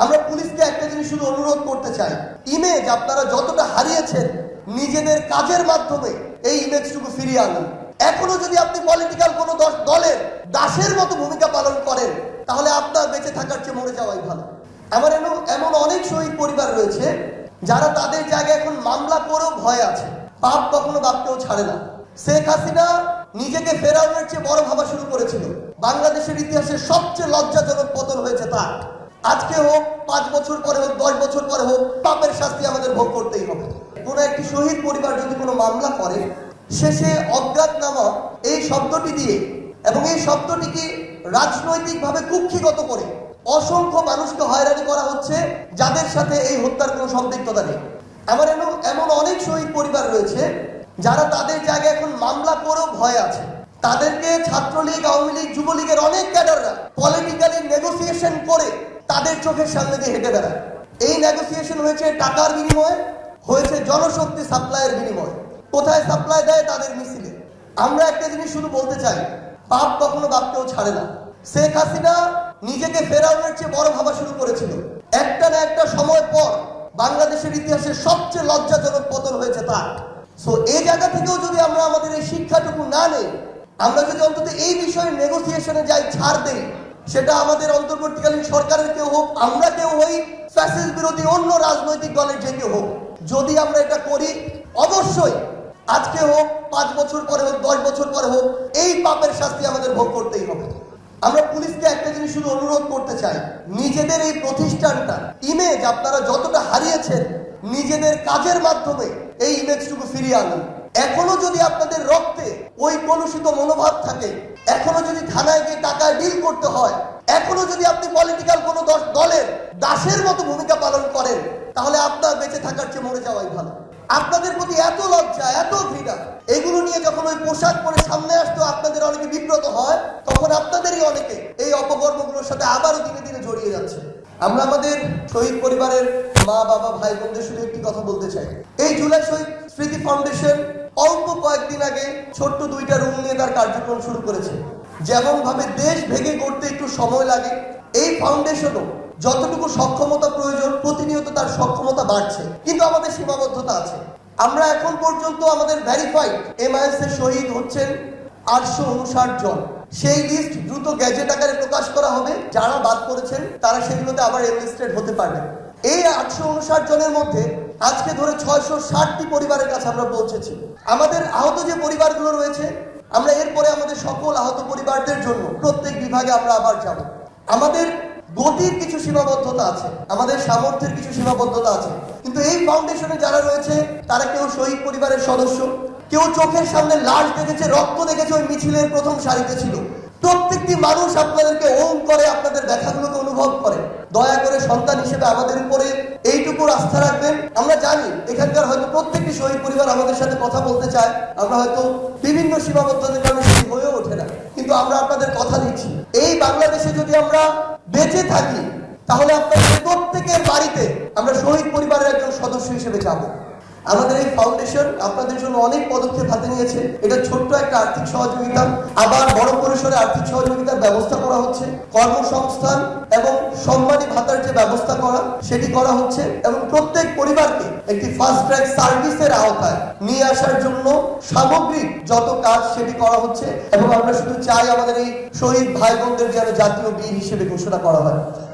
আমরা পুলিশকে একটা জিনিস শুধু অনুরোধ করতে চাই। ইমেজ আপনারা যতটা হারিয়েছেন নিজেদের কাজের মাধ্যমে এই ইমেজটুকু ফিরিয়ে আনুন। এখনও যদি আপনি পলিটিক্যাল কোনো দল- দলের দাসের মতো ভূমিকা পালন করেন, তাহলে আপনার বেঁচে থাকার চেয়ে মরে যাওয়াই ভালো। আমার এমন এমন অনেক শহীদ পরিবার রয়েছে, যারা তাদের জায়গায় এখন মামলা করেও ভয় আছে। পাপ কখনো বাপকেও ছাড়ে না। শেখ হাসিনা নিজেকে ফেরাউনের চেয়ে বড় ভাবা শুরু করেছিল। বাংলাদেশের ইতিহাসে সবচেয়ে লজ্জাজনক পতন হয়েছে তার। আজকে হোক, পাঁচ বছর পরে হোক, দশ বছর পরে হোক, পাপের শাস্তি আমাদের ভোগ করতেই হবে। কোনো একটি শহীদ পরিবার যদি কোনো মামলা করে, শেষে অজ্ঞাতনামা এই শব্দটি দিয়ে এবং এই শব্দটিকে রাজনৈতিকভাবে কুক্ষিগত করে অসংখ্য মানুষকে হয়রানি করা হচ্ছে, যাদের সাথে এই হত্যার কোনো সম্পৃক্ততা নেই। আমার এমন এমন অনেক শহীদ পরিবার রয়েছে, যারা তাদের জায়গায় এখন মামলা করেও ভয় আছে। তাদেরকে ছাত্রলীগ, আওয়ামী লীগ, যুবলীগের অনেক ক্যাডাররা পলিটিক্যালি নেগোসিয়েশন করে তাদের চোখের সামনে দিয়ে হেঁটে বেড়ায়। এই নেগোসিয়েশন হয়েছে টাকার বিনিময়ে, হয়েছে জনশক্তি সাপ্লাইয়ের বিনিময়ে। কোথায় সাপ্লাই দেয় তাদের মিছিলে। আমরা একটা জিনিস শুধু বলতে চাই পাপ কখনো বাপকেও ছাড়ে না। শেখ হাসিনা নিজেকে ফেরাউনের চেয়ে বড় ভাবা শুরু করেছিল। একটা না একটা সময় পর বাংলাদেশের ইতিহাসে সবচেয়ে লজ্জাজনক পতন হয়েছে তার। সো এই জায়গা থেকেও যদি আমরা আমাদের এই শিক্ষাটুকু না নেই, আমরা যদি অন্তত এই বিষয়ে নেগোসিয়েশনে যাই, ছাড় দেই সেটা আমাদের অন্তর্বর্তীকালীন সরকারের কেউ হোক, আমরা কেউ হই ফ্যাসিস্ট বিরোধী অন্য রাজনৈতিক দলের যে কেউ হোক। যদি আমরা এটা করি, অবশ্যই আজকে হোক, পাঁচ বছর পরে হোক, দশ বছর পরে হোক, এই পাপের শাস্তি আমাদের ভোগ করতেই হবে। আমরা পুলিশকে একটা জিনিস শুধু অনুরোধ করতে চাই, নিজেদের এই প্রতিষ্ঠানটা ইমেজ আপনারা যতটা হারিয়েছেন, নিজেদের কাজের মাধ্যমে এই ইমেজটুকু ফিরিয়ে আনুন। এখনও যদি আপনাদের রক্তে ওই কলুষিত মনোভাব থাকে, এখনও যদি থানায় গিয়ে টাকায় ডিল করতে হয়, এখনও যদি আপনি পলিটিক্যাল কোনো দল- দলের দাসের মতো ভূমিকা পালন করেন, তাহলে আপনার বেঁচে থাকার চেয়ে মরে যাওয়াই ভালো। আপনাদের প্রতি এত লজ্জা, এত ঘৃণা, এগুলো নিয়ে যখন ওই পোশাক পরে সামনে আসতো, আপনাদের অনেকে বিব্রত হয়, তখন আপনাদেরই অনেকে এই অপকর্মগুলোর সাথে আবারও দিনে দিনে জড়িয়ে যাচ্ছে। আমরা আমাদের শহীদ পরিবারের মা, বাবা, ভাই, বোনদের শুধু একটি কথা বলতে চাই। এই জুলাই শহীদ স্মৃতি ফাউন্ডেশন অল্প কয়েকদিন আগে ছোট্ট দুইটা রুম নিয়ে তার কার্যক্রম শুরু করেছে। যেমন ভাবে দেশ ভেঙে করতে একটু সময় লাগে, এই ফাউন্ডেশনও যতটুকু সক্ষমতা প্রয়োজন, প্রতিনিয়ত তার সক্ষমতা বাড়ছে। কিন্তু আমাদের সীমাবদ্ধতা আছে। আমরা এখন পর্যন্ত আমাদের ভ্যারিফাইড এমআইএস এর শহীদ হচ্ছেন আটশো উনষাট জন। সেই লিস্ট দ্রুত গ্যাজেট আকারে প্রকাশ করা হবে, যারা বাদ করেছেন তারা সেগুলোতে আবার এনলিস্টেড হতে পারবেন। এই আটশো উনষাট জনের মধ্যে আজকে ধরে ছয়শো ষাটটি পরিবারের কাছে আমরা পৌঁছেছি। আমাদের আহত যে পরিবারগুলো রয়েছে, আমরা এরপরে আমাদের সকল আহত পরিবারদের জন্য প্রত্যেক বিভাগে আমরা আবার যাব। আমাদের গতির কিছু সীমাবদ্ধতা আছে, আমাদের সামর্থ্যের কিছু সীমাবদ্ধতা আছে, কিন্তু এই ফাউন্ডেশনে যারা রয়েছে, তারা কেউ শহীদ পরিবারের সদস্য, কেউ চোখের সামনে লাশ দেখেছে, রক্ত দেখেছে, ওই মিছিলের প্রথম সারিতে ছিল। প্রত্যেকটি মানুষ আপনাদেরকে ওম করে, আপনাদের দেখাগুলোকে অনুভব করে। দয়া করে সন্তান হিসেবে আমাদের উপরে এইটুকু আস্থা রাখবেন। আমরা জানি এখানকার হয়তো প্রত্যেকটি শহীদ পরিবার আমাদের সাথে কথা বলতে চায়। আমরা হয়তো বিভিন্ন সীমাবদ্ধতার কারণে সেটি হয়ে ওঠে না। কিন্তু আমরা আপনাদের কথা দিচ্ছি। এই বাংলাদেশে যদি আমরা বেঁচে থাকি, তাহলে আপনাদের প্রত্যেকের বাড়িতে আমরা শহীদ পরিবারের একজন সদস্য হিসেবে যাব। আমাদের এই ফাউন্ডেশন আপনাদের জন্য অনেক পদক্ষেপ হাতে নিয়েছে। এটা ছোট্ট একটা আর্থিক সহযোগিতা, আবার বড় পরিসরে আর্থিক সহযোগিতার ব্যবস্থা করা হচ্ছে। কর্মসংস্থান এবং সম্মানী ভাতার যে ব্যবস্থা করা, সেটি করা হচ্ছে এবং প্রত্যেক পরিবারকে একটি ফাস্ট ট্র্যাক সার্ভিসের আওতায় নিয়ে আসার জন্য সামগ্রিক যত কাজ সেটি করা হচ্ছে এবং আমরা শুধু চাই আমাদের এই শহীদ ভাই বোনদের যেন জাতীয় বীর হিসেবে ঘোষণা করা হয়।